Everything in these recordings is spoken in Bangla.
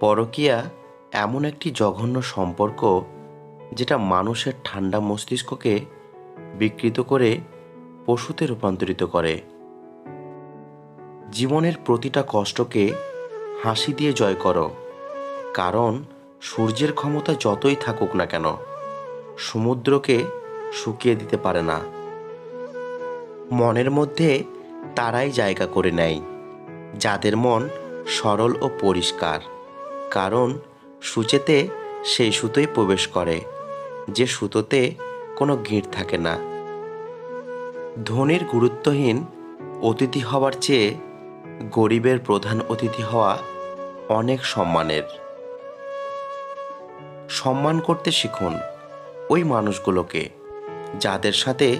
পরকীয়া এমন একটি জঘন্য সম্পর্ক যেটা মানুষের ঠান্ডা মস্তিষ্ককে বিকৃত করে পশুতে রূপান্তরিত করে। জীবনের প্রতিটা কষ্টকে হাসি দিয়ে জয় করো, কারণ সূর্যের ক্ষমতা যতই থাকুক না কেন, সমুদ্রকে শুকিয়ে দিতে পারে না। মনের মধ্যে তারাই জায়গা করে নেয়, যাদের মন সরল ও পরিষ্কার। কারণ সূচেতে সেই সুতোই প্রবেশ করে, যে সুতোতে কোনো গিঁট থাকে না। ধনীর গুরুত্বহীন অতিথি হওয়ার চেয়ে গরিবের প্রধান অতিথি হওয়া অনেক সম্মানের। সম্মান করতে শিখুন ওই মানুষগুলোকে, যাদের সাথে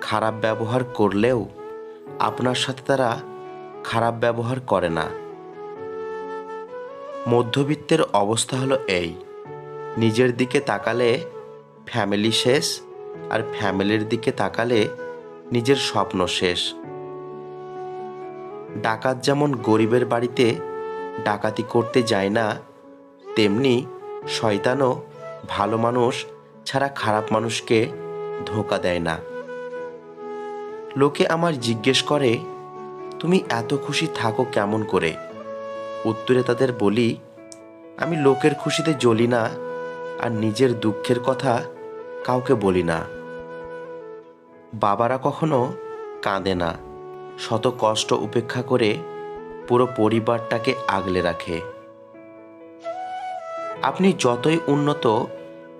খারাপ ব্যবহার করলেও আপনার সাথে তারা খারাপ ব্যবহার করে না। মধ্যবিত্তের অবস্থা হলো এই। নিজের দিকে তাকালে ফ্যামিলি শেষ, আর ফ্যামিলির দিকে তাকালে নিজের স্বপ্ন শেষ। ডাকাত যেমন গরিবের বাড়িতে ডাকাতি করতে যায় না, তেমনি শয়তানও ভালো মানুষ ছাড়া খারাপ মানুষকে ধোকা দেয় না। লোকে আমার জিজ্ঞেস করে, তুমি এত খুশি থাকো কেমন করে? উত্তরে তাদের বলি আমি লোকের খুশিতে জ্বলি না, আর নিজের দুঃখের কথা কাউকে বলি না। বাবারা কখনো কাঁদে না, শত কষ্ট উপেক্ষা করে পুরো পরিবারটাকে আগলে রাখে। আপনি যতই উন্নত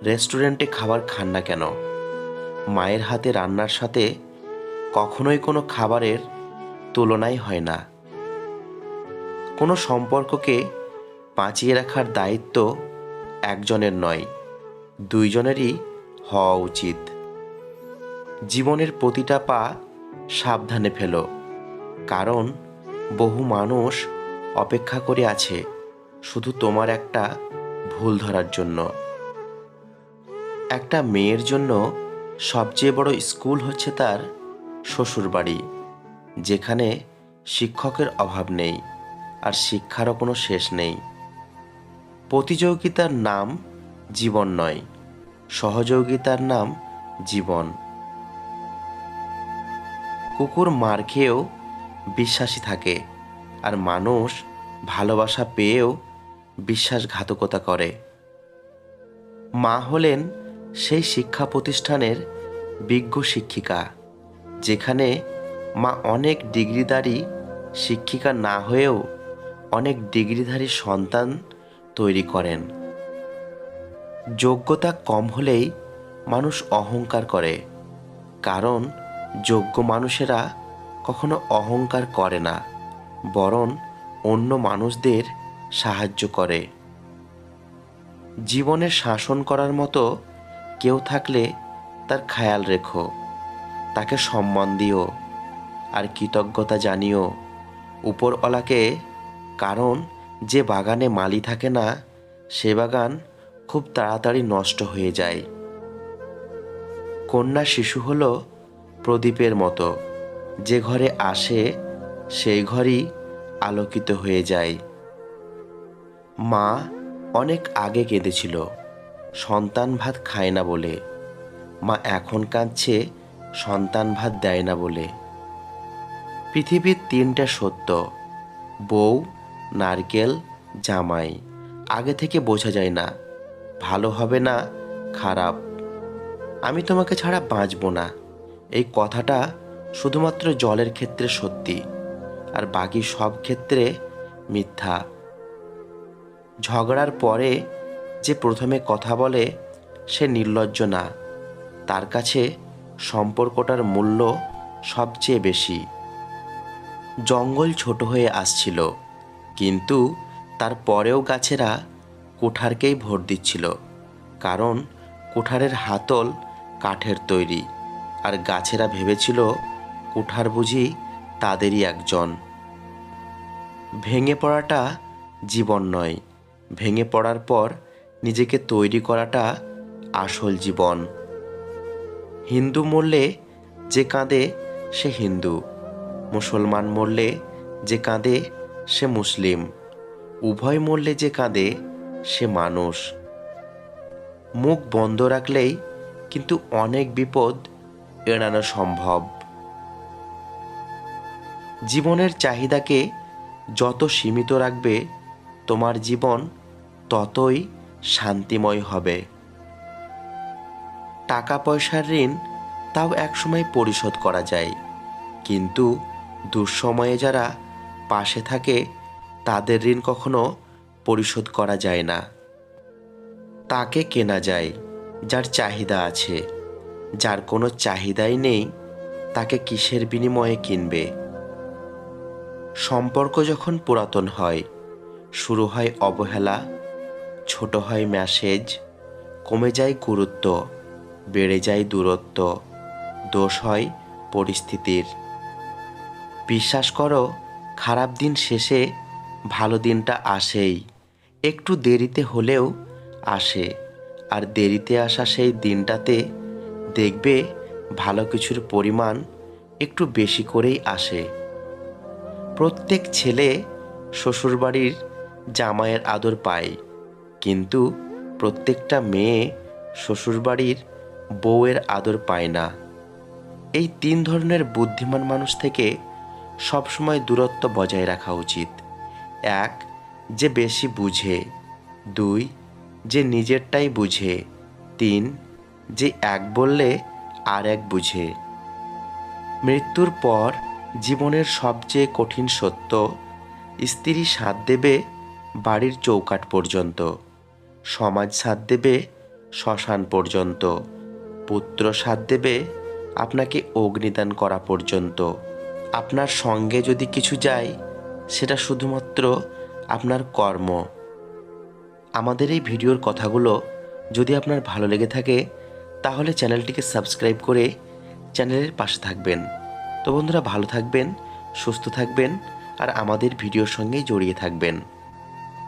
রেস্টুরেন্টে খাবার খান না কেন, মায়ের হাতে রান্নার সাথে কখনোই কোনো খাবারের তুলনাই হয় না। কোনো সম্পর্ককে বাঁচিয়ে রাখার দায়িত্ব একজনের নয়, দুইজনেরই হওয়া উচিত। জীবনের প্রতিটা পা সাবধানে ফেলো, কারণ বহু মানুষ অপেক্ষা করে আছে শুধু তোমার একটা ভুল ধরার জন্য। একটা মেয়ের জন্য সবচেয়ে বড় স্কুল হচ্ছে তার শ্বশুরবাড়ি, যেখানে শিক্ষকের অভাব নেই আর শিক্ষারও কোনো শেষ নেই। প্রতিযোগিতার নাম জীবন নয়, সহযোগিতার নাম জীবন। কুকুর মার খেয়েও বিশ্বাসী থাকে আর মানুষ ভালোবাসা পেয়েও বিশ্বাসঘাতকতা করে। মা হলেন সেই শিক্ষা প্রতিষ্ঠানের বিজ্ঞ শিক্ষিকা, যেখানে মা অনেক ডিগ্রিধারী শিক্ষিকা না হয়েও অনেক ডিগ্রিধারী সন্তান তৈরি করেন। যোগ্যতা কম হলেই মানুষ অহংকার করে, কারণ যোগ্য মানুষেরা কখনো অহংকার করে না, বরং অন্য মানুষদের সাহায্য করে। জীবনে শাসন করার মতো কেউ থাকলে তার খেয়াল রেখো, তাকে সম্মান দিও, আর কৃতজ্ঞতা জানিও, উপরওয়ালাকে কারণ যে বাগানে মালি থাকে না, সে বাগান খুব তাড়াতাড়ি নষ্ট হয়ে যায়। কন্যা শিশু হলো প্রদীপের মতো। যে ঘরে আসে, সেই ঘরই আলোকিত হয়ে যায়। মা অনেক আগে কেঁদেছিল, সন্তান ভাত খায় না বলে। মা এখন কাঁদছে, সন্তান ভাত দেয় না বলে। পৃথিবীর তিনটা সত্য, বউ নারকেল, জামাই। আগে থেকে বোঝা যায় না, ভালো হবে না, খারাপ। আমি তোমাকে ছাড়া বাঁচব না। এই কথাটা শুধুমাত্র জলের ক্ষেত্রে সত্যি, আর বাকি সব ক্ষেত্রে মিথ্যা। ঝগড়ার পরে যে প্রথমে কথা বলে, সে নির্লজ্জ না। তার কাছে সম্পর্কটার মূল্য সবচেয়ে বেশি। জঙ্গল ছোট হয়ে আসছিল। কিন্তু তারপরেও গাছেরা কুঠারকেই ভোট দিচ্ছিল, কারণ কুঠারের হাতল কাঠের তৈরি। আর গাছেরা ভেবেছিল কুঠার বুঝি তাদেরই একজন। ভেঙে পড়াটা জীবন নয়, ভেঙে পড়ার পর নিজেকে তৈরি করাটা আসল জীবন। হিন্দু মরলে যে কাঁদে সে হিন্দু, মুসলমান মরলে যে কাঁদে সে মুসলিম, উভয় মরলে যে কাঁদে, সে মানুষ। মুখ বন্ধ রাখলেই কিন্তু অনেক বিপদ এড়ানো সম্ভব। জীবনের চাহিদাকে যত সীমিত রাখবে, তোমার জীবন ততই শান্তিময় হবে। টাকা পয়সার ঋণ তাও একসময় পরিশোধ করা যায়, কিন্তু দুঃসময়ে যারা পাশে থাকে, তাদের ঋণ কখনো পরিশোধ করা যায় না। তাকে কেনা যায়, যার চাহিদা আছে। যার কোনো চাহিদাই নেই, তাকে কিসের বিনিময়ে কিনবে? সম্পর্ক যখন পুরাতন হয়, শুরু হয় অবহেলা, ছোট হয় মেসেজ কমে যায় গুরুত্ব, বেড়ে যায় দূরত্ব, দোষ হয় পরিস্থিতির। বিশ্বাস করো খারাপ দিন শেষে ভালো দিনটা আসেই। একটু দেরিতে হলেও আসে। আর দেরিতে আসা সেই দিনটাতে দেখবে ভালো কিছুর পরিমাণ একটু বেশি করেই আসে। প্রত্যেক ছেলে শ্বশুরবাড়ির জামাইয়ের আদর পায়। কিন্তু প্রত্যেকটা মেয়ে শ্বশুরবাড়ির বউয়ের আদর পায় না। এই তিন ধরনের বুদ্ধিমান মানুষ থেকে সবসময় দূরত্ব বজায় রাখা উচিত। এক, যে বেশি বুঝে। দুই, যে নিজেরটাই বুঝে। তিন, যে এক বললে আর এক বুঝে। মৃত্যুর পর জীবনের সবচেয়ে কঠিন সত্য, স্ত্রী সাথ দেবে বাড়ির চৌকাট পর্যন্ত, সমাজ সাথ দেবে শ্মশান পর্যন্ত, পুত্র সাথ দেবে আপনাকে অগ্নিদান করা পর্যন্ত। আপনার সঙ্গে যদি কিছু যায়, সেটা শুধুমাত্র আপনার কর্ম। আমাদের এই ভিডিওর কথাগুলো যদি আপনার ভালো লেগে থাকে, তাহলে চ্যানেলটিকে সাবস্ক্রাইব করে চ্যানেলের পাশে থাকবেন। তো বন্ধুরা, ভালো থাকবেন, সুস্থ থাকবেন, আর আমাদের ভিডিওর সঙ্গেই জড়িয়ে থাকবেন।